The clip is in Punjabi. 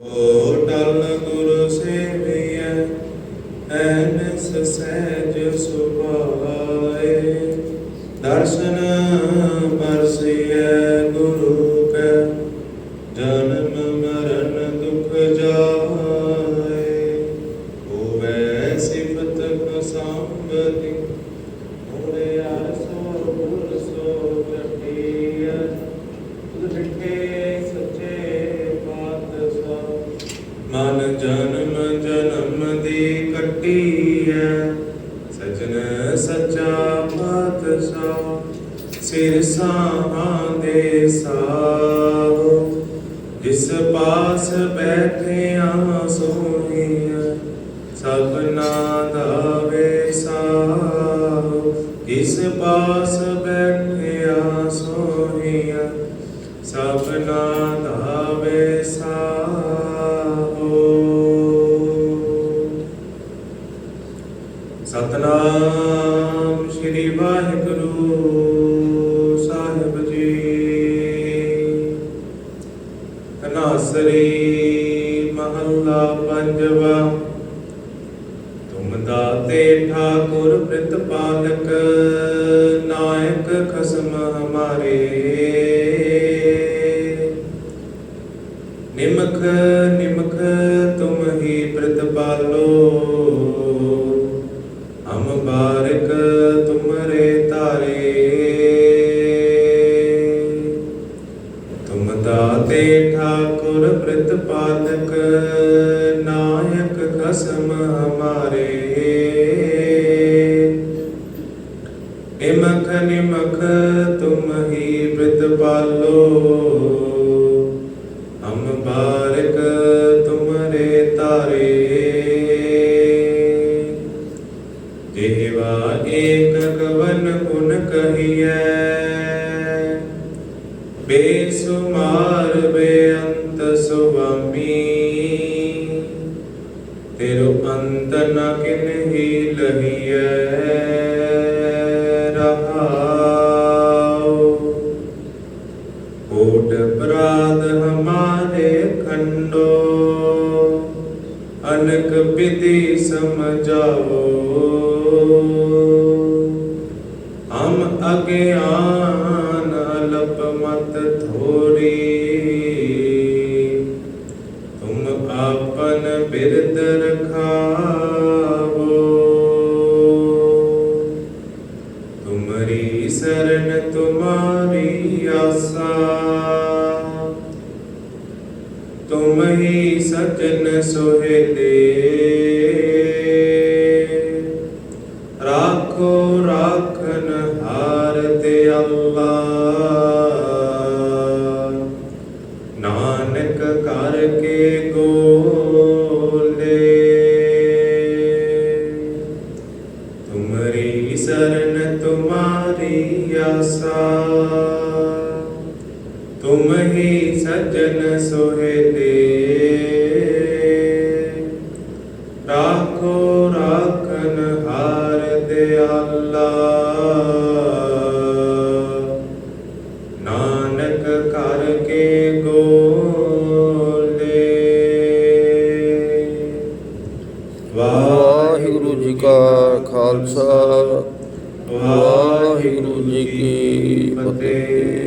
ਹੋਟਲ ਗੁਰ ਸੇਵੀਐ ਐਨਸ ਸਹਿਜ ਸੁਭਾਏ। ਦਰਸ਼ਨ ਮਨ ਜਨਮ ਜਨਮ ਦੀ ਕੱਟੀ ਹੈ ਸਜਣ ਸੱਚਾ ਪਾਤਸ਼ਾਹ, ਸਿਰ ਸਾਹਾਂ ਦੇ ਸਾਹ। ਜਿਸ ਪਾਸ ਬੈਠਿਆ ਸੋਹੀਆ ਸਭਨਾ ਦਾ ਵੇਸਾਹ ਜਿਸ ਪਾਸ ਬੈਠਿਆ ਸੋਹੀਆ ਸਭਨਾ ਦਾ ਵੇਸਾਹੋ ਸ੍ਰੀ ਵਾਹਿਗੁਰੂ ਸਾਹਿਬ ਜੀ। ਤਨਾਸਰੀ ਮਹੱਲਾ ਪੰਜਵਾ, ਤੁਮ ਦਾਤੇ ਠਾਕੁਰ ਪ੍ਰਤਪਾਲਕ, ਨਾਇਕ ਖਸਮ ਹਮਾਰੇ। ਨਿਮਖ ਨਿਮਖ ਤੁਮ ਹੀ ਪ੍ਰਤਪਾਲੋ। ਠਾਕੁਰ ਪ੍ਰਤਪਾਲਕ ਨਾਇਕ ਖਸਮ ਹਮਾਰੇ। ਨਿਮਖ ਨਿਮਖ ਤੁਮ ਹੀ ਪ੍ਰਤਪਾਲੋ ਹਮ ਬਾਰਿਕ ਤੁਮਰੇ ਤਾਰੇ। ਦੇਵਾ ਏਕ ਕਵਨ ਗੁਣ ਕਹੀਐ। ਬੇਸੁਮਾਰ ਬੇ ਸੁਆਮੀ ਤੇਰੋ ਅੰਤ ਨ ਕਿਨਹੀ ਲਹੀਐ, ਰਹਾਉ। ਕੋਟ ਅਪਰਾਧ ਹਮਾਰੇ ਖੰਡੋ, ਅਨਕ ਵਿਧि ਸਮਝਾਓ। ਹਮ ਅਗਿਆਨ ਬਿਰਦ ਰਖਾਵੋ ਤੁਮਰੀ ਸਰਨ ਤੁਮਾਰੀ ਆਸਾ। ਤੁਮ ਹੀ ਸਜਨ ਸੁਹੇਲੇ ਰਾਖੋ ਰਾਖਨ ਹਾਰ ਤੇ ਅੱਲਾ। ਨਾਨਕ ਕਰਕੇ ਗੋ मेरी शरण तुम्हारी आशा तुम ही सज्जन सोहेले राखो राखन हार दे अल्लाह ਵਾਹਿਗੁਰੂ ਜੀ ਕੀ ਫਤਿਹ।